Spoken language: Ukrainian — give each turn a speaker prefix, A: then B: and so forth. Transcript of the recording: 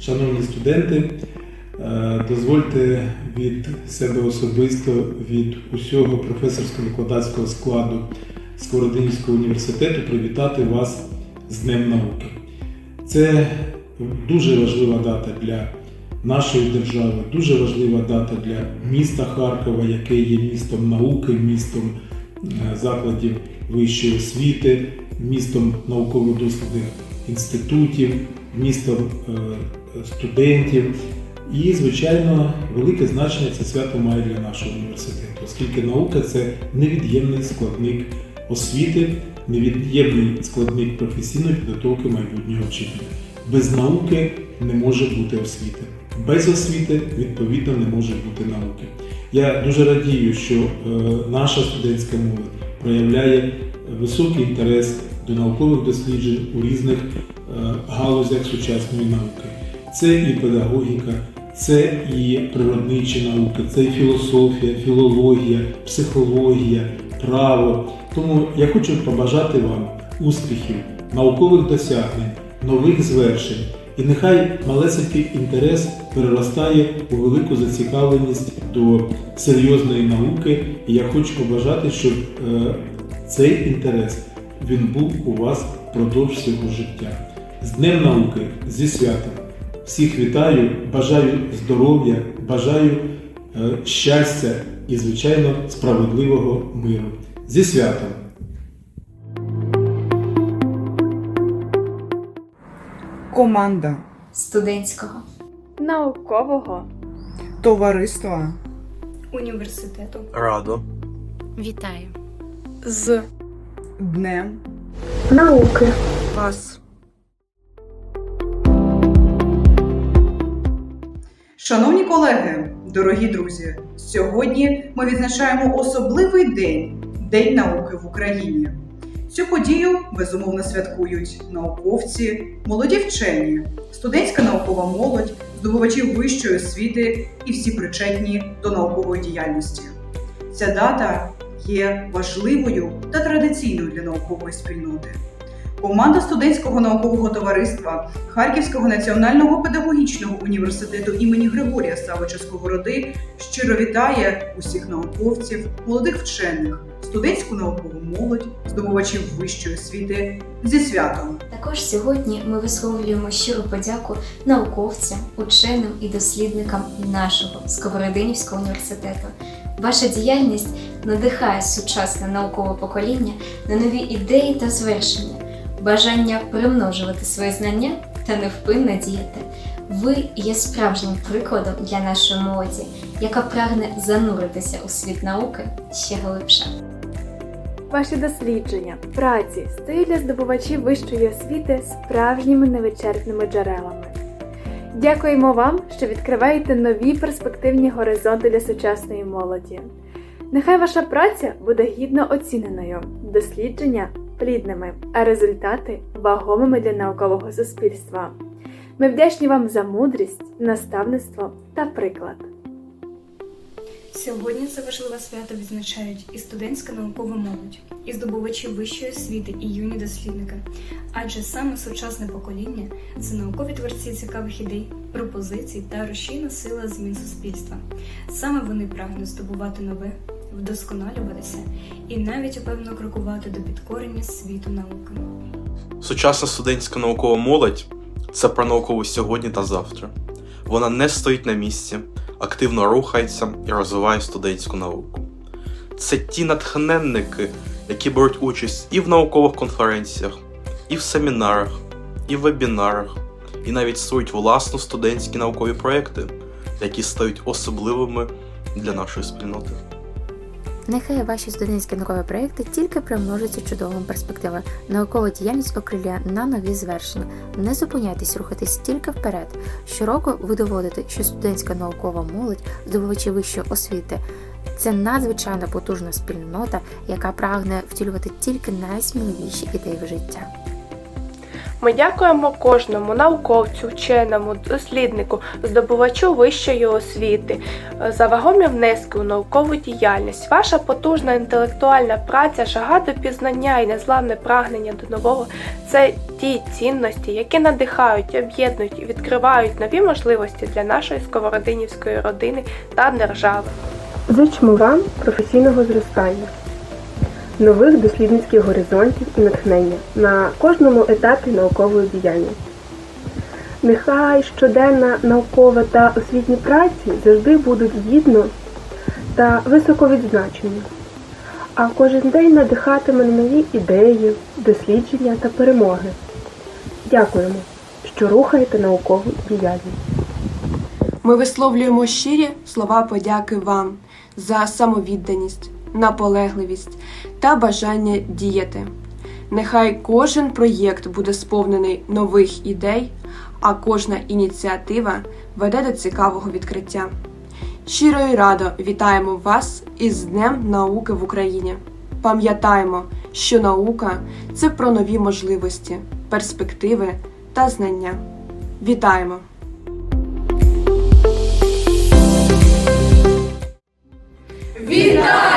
A: Шановні студенти, е, дозвольте від себе особисто, від усього професорсько-викладацького складу Сковородинського університету привітати вас з Днем науки. Це дуже важлива дата для нашої держави, дуже важлива дата для міста Харкова, яке є містом науки, містом е, закладів вищої освіти, містом науково-дослідних інститутів, містом е, студентів. І, звичайно, велике значення це свято має для нашого університету, оскільки наука це невід'ємний складник освіти, невід'ємний складник професійної підготовки майбутнього вчителя. Без науки не може бути освіти. Без освіти, відповідно, не може бути науки. Я дуже радію, що е, наша студентська молодь проявляє високий інтерес до наукових досліджень у різних е, галузях сучасної науки. Це і педагогіка, це і природничі науки, це і філософія, філологія, психологія, право. Тому я хочу побажати вам успіхів, наукових досягнень, нових звершень. І нехай малесенький інтерес переростає у велику зацікавленість до серйозної науки. І я хочу побажати, щоб е, цей інтерес він був у вас впродовж всього життя. З Днем науки, зі святом! Всіх вітаю, бажаю здоров'я, бажаю е, щастя і, звичайно, справедливого миру. Зі святом!
B: Команда
C: студентського,
D: наукового
B: товариства
D: університету
E: Радо.
C: вітаю!
D: з
B: Днем
D: науки.
B: вас.
F: Шановні колеги, дорогі друзі, сьогодні ми відзначаємо особливий день День науки в Україні. Цю подію безумовно святкують науковці, молоді вчені, студентська наукова молодь, здобувачі вищої освіти і всі причетні до наукової діяльності. Ця дата є важливою та традиційною для наукової спільноти. Команда студентського наукового товариства Харківського національного педагогічного університету імені Григорія Савича Сковороди щиро вітає усіх науковців, молодих вчених, студентську наукову молодь, здобувачів вищої освіти зі святом.
C: Також сьогодні ми висловлюємо щиру подяку науковцям, ученим і дослідникам нашого Сковородинівського університету. Ваша діяльність надихає сучасне наукове покоління на нові ідеї та звершення, бажання примножувати свої знання та невпинно діяти. Ви є справжнім прикладом для нашої молоді, яка прагне зануритися у світ науки ще глибше.
D: Ваші дослідження, праці для здобувачів вищої освіти справжніми невичерпними джерелами. Дякуємо вам, що відкриваєте нові перспективні горизонти для сучасної молоді. Нехай ваша праця буде гідно оціненою, дослідження плідними, а результати вагомими для наукового суспільства. Ми вдячні вам за мудрість, наставництво та приклад.
G: Сьогодні це важливе свято відзначають і студентська наукова молодь, і здобувачі вищої освіти, і юні дослідники. Адже саме сучасне покоління це наукові творці цікавих ідей, пропозицій та рушійна сила змін суспільства. Саме вони прагнуть здобувати нове, вдосконалюватися і навіть упевно крокувати до підкорення світу науки.
E: Сучасна студентська наукова молодь це про наукову сьогодні та завтра. Вона не стоїть на місці, активно рухається і розвиває студентську науку. Це ті натхненники, які беруть участь і в наукових конференціях, і в семінарах, і в вебінарах, і навіть створюють власні студентські наукові проекти, які стають особливими для нашої спільноти.
H: Нехай ваші студентські наукові проекти тільки примножаться чудовими перспективами. Наукова діяльність окриляє на нові звершення. Не зупиняйтесь рухатись тільки вперед. Щороку ви доводите, що студентська наукова молодь, здобувачі вищої освіти, це надзвичайно потужна спільнота, яка прагне втілювати тільки найсміливіші ідеї в життя.
I: Ми дякуємо кожному науковцю, вченому, досліднику, здобувачу вищої освіти за вагомі внески у наукову діяльність. Ваша потужна інтелектуальна праця, жага до пізнання і незламне прагнення до нового це ті цінності, які надихають, об'єднують і відкривають нові можливості для нашої сковородинівської родини та держави.
J: Зичмо вам професійного зростання, нових дослідницьких горизонтів і натхнення на кожному етапі наукової діяльності. Нехай щоденна наукова та освітні праці завжди будуть гідно та високо відзначені, а кожен день надихатиме на нові ідеї, дослідження та перемоги. Дякуємо, що рухаєте наукову діяльність.
K: Ми висловлюємо щирі слова подяки вам за самовідданість, наполегливість та бажання діяти. Нехай кожен проєкт буде сповнений нових ідей, а кожна ініціатива веде до цікавого відкриття. Щиро і радо вітаємо вас із Днем науки в Україні. Пам'ятаємо, що наука це про нові можливості, перспективи та знання. Вітаємо!
L: Вітаю!